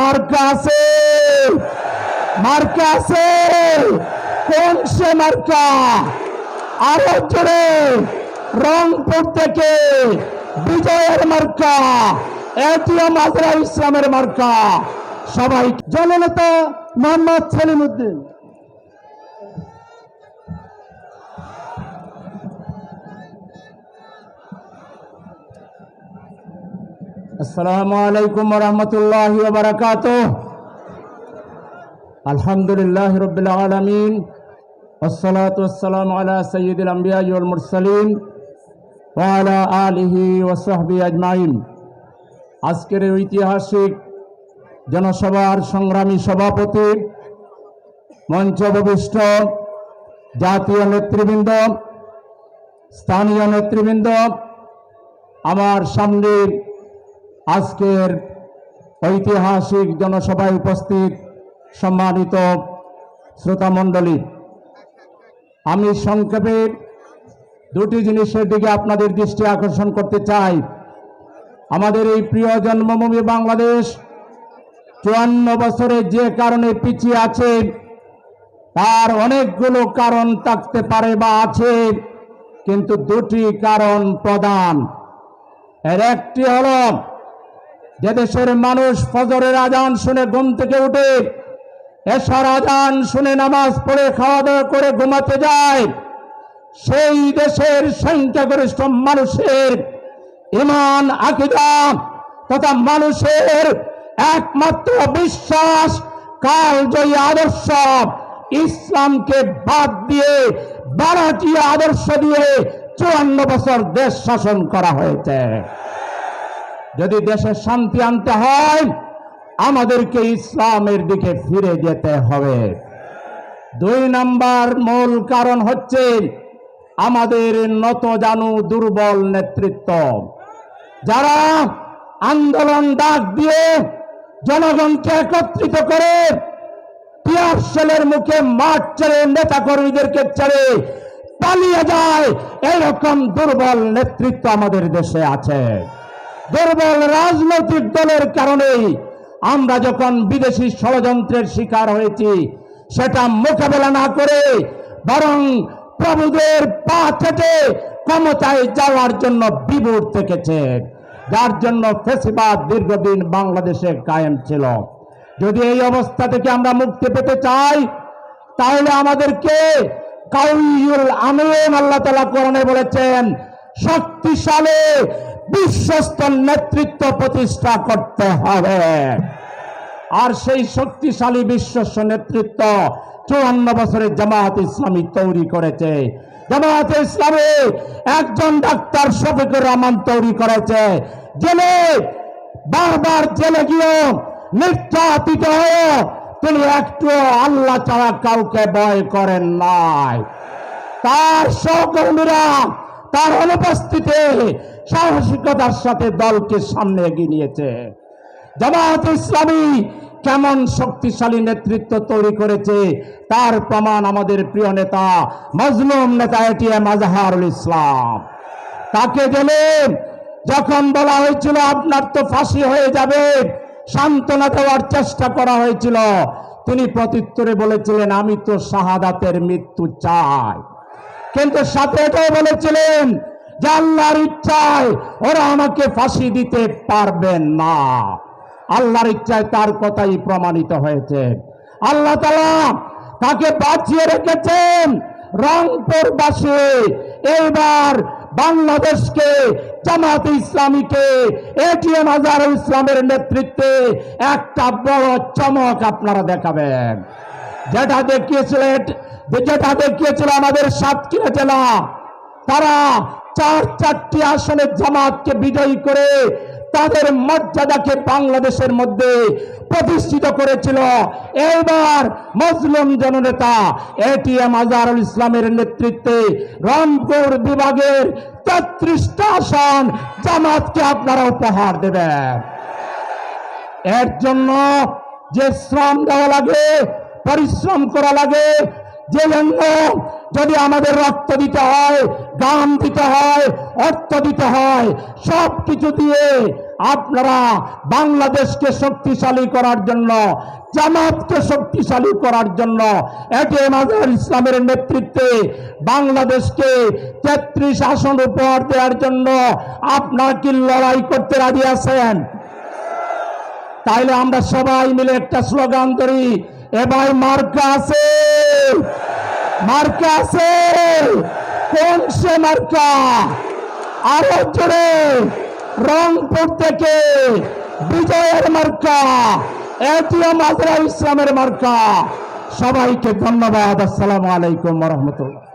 মার্কা আছে। মার্কা আছে। কোন সে মার্কা? আরও জোরে, রংপুর থেকে বিজয়ের মার্কা, এটিএম আজরা ইসলামের মার্কা। সবাই জননেতা মোহাম্মদ সেলিম উদ্দিন আসসালামু আলাইকুম রহমতুল্লাহ বারকাত আলহামদুলিল্লাহ রবিল আলমিন। ওসলাতাম আলা সঈদুল আম্বিয়াল মুরসালিম ওয়ালা আলিহি ওসাহবি আজমাইন। আজকের ঐতিহাসিক জনসভার সংগ্রামী সভাপতি, মঞ্চ মঞ্চভবিষ্ট জাতীয় নেতৃবৃন্দ, স্থানীয় নেতৃবৃন্দ, আমার সামনের আজকের ঐতিহাসিক জনসভায় উপস্থিত সম্মানিত শ্রোতামণ্ডলী, আমি সংক্ষেপে দুটি জিনিসের দিকে আপনাদের দৃষ্টি আকর্ষণ করতে চাই। আমাদের এই প্রিয় জন্মভূমি বাংলাদেশ চুয়ান্ন বছরে যে কারণে পিছিয়ে আছে, তার অনেকগুলো কারণ থাকতে পারে বা আছে, কিন্তু দুটি কারণ প্রধান। এর একটি হল যে দেশের মানুষ ফজরের আজান শুনে ঘুম থেকে উঠে, এশার আজান শুনে নামাজ পড়ে খাওয়া দাওয়া করে ঘুমাতে যায়, সেই দেশের সংখ্যাগরিষ্ঠ মানুষের ইমান, আকিদা তথা মানুষের একমাত্র বিশ্বাস, কালজয়ী আদর্শ, ইসলামকে বাদ দিয়ে বারাটি আদর্শ দিয়ে চুয়ান্ন বছর দেশ শাসন করা হয়েছে। যদি দেশে শান্তি আনতে হয়, আমাদেরকে ইসলামের দিকে ফিরে যেতে হবে। দুই নাম্বার মূল কারণ হচ্ছে আমাদের নত জানু দুর্বল নেতৃত্ব। যারা আন্দোলন ডাক দিয়ে জনগণকে একত্রিত করে টিয়ারশেলের মুখে মাঠ ছেড়ে নেতা কর্মীদেরকে ছেড়ে পালিয়ে যায়, এরকম দুর্বল নেতৃত্ব আমাদের দেশে আছে। দুর্বল রাজনৈতিক দলের কারণেই আমরা যখন বিদেশি ষড়যন্ত্রের শিকার হয়েছি, সেটা মোকাবেলা না করে বরং প্রভুদের পা থেকে ক্ষমতায় যাওয়ার জন্য বিভোর থেকেছে, যার জন্য ফেসিবাদ দীর্ঘদিন বাংলাদেশে কায়েম ছিল। যদি এই অবস্থা থেকে আমরা মুক্তি পেতে চাই, তাহলে আমাদেরকে কাউইউল আমিন আল্লাহ তালা কোরআনে বলেছেন, শক্তিশালী বিশ্বস্ত নেতৃত্ব প্রতিষ্ঠা করতে হবে। আর সেই শক্তিশালী বিশ্বস্ত নেতৃত্ব চুয়ান্ন বছরের জামায়াত ইসলামী তৈরি করেছে। জামায়াত ইসলামী একজন ডাক্তার শফিকুর রহমান তৈরি করেছে। জেলে, বারবার জেলে গিয়েও নির্যাতিত হয়ে তিনি একটু আল্লাহ ছাড়া কাউকে ভয় করেন নাই। তার সহকর্মীরা, তার অনুপস্থিতি সাহসিকতার সাথে দলকে সামনে এগিয়ে নিয়েছে। জামায়াত ইসলামী কেমন শক্তিশালী নেতৃত্ব তৈরি করেছে, তার প্রমাণ আমাদের প্রিয় নেতা, মজলুম নেতা এটিএম আজহারুল ইসলাম। তাকে গেলেন যখন বলা হয়েছিল, আপনার তো ফাঁসি হয়ে যাবে সান্ত্বনা দেওয়ার চেষ্টা করা হয়েছিল। তিনি প্রত্যুত্তরে বলেছিলেন, আমি তো শাহাদাতের মৃত্যু চাই। কিন্তু সাথে এটাও বলেছিলেন যে আল্লাহর ইচ্ছায় ওরা আমাকে ফাঁসি দিতে পারবেন না। আল্লাহর ইচ্ছায় তার কথাই প্রমাণিত হয়েছে। আল্লাহ তালা তাকে বাঁচিয়ে রেখেছেন রংপুরবাসী। এইবার বাংলাদেশকে, জামাত ইসলামীকে, এটিএম আজার ইসলামের নেতৃত্বে একটা বড় চমক আপনারা দেখাবেন। যেটা দেখিয়েছিলেন, যেটা দেখিয়েছিল আমাদের সাতক্ষীরা জেলা তারা চার চারটি আসনে জামাতকে বিজয়ী করে তাদের মর্যাদাকে বাংলাদেশের মধ্যে প্রতিষ্ঠিত করেছিল। এইবার মুসলিম জননেতা এটিএম আজহারুল ইসলামের নেতৃত্বে রংপুর বিভাগের তেত্রিশটা আসন জামাতকে আপনারা উপহার দেবেন। এর জন্য যে শ্রম দেওয়া লাগে, পরিশ্রম করা লাগে, যে যদি আমাদের রক্ত দিতে হয় গাম দিতে হয়, অর্থ দিতে হয়, সব কিছু দিয়ে আপনারা বাংলাদেশকে শক্তিশালী করার জন্য, জামাতকে শক্তিশালী করার জন্য এটিএম আজহার ইসলামের নেতৃত্বে বাংলাদেশকে তেত্রিশ আসন উপহার দেওয়ার জন্য আপনার কি লড়াই করতে রাজি আছেন? তাইলে আমরা সবাই মিলে একটা স্লোগান ধরি এবার মার্কা আছে মার্কা আছে। কোন সে মার্কা আরও জোরে রংপুর থেকে বিজয়ের মার্কা, এটিএম আজরা ইসলামের মার্কা। সবাইকে ধন্যবাদ। আসসালামু আলাইকুম রহমতুল্লাহ।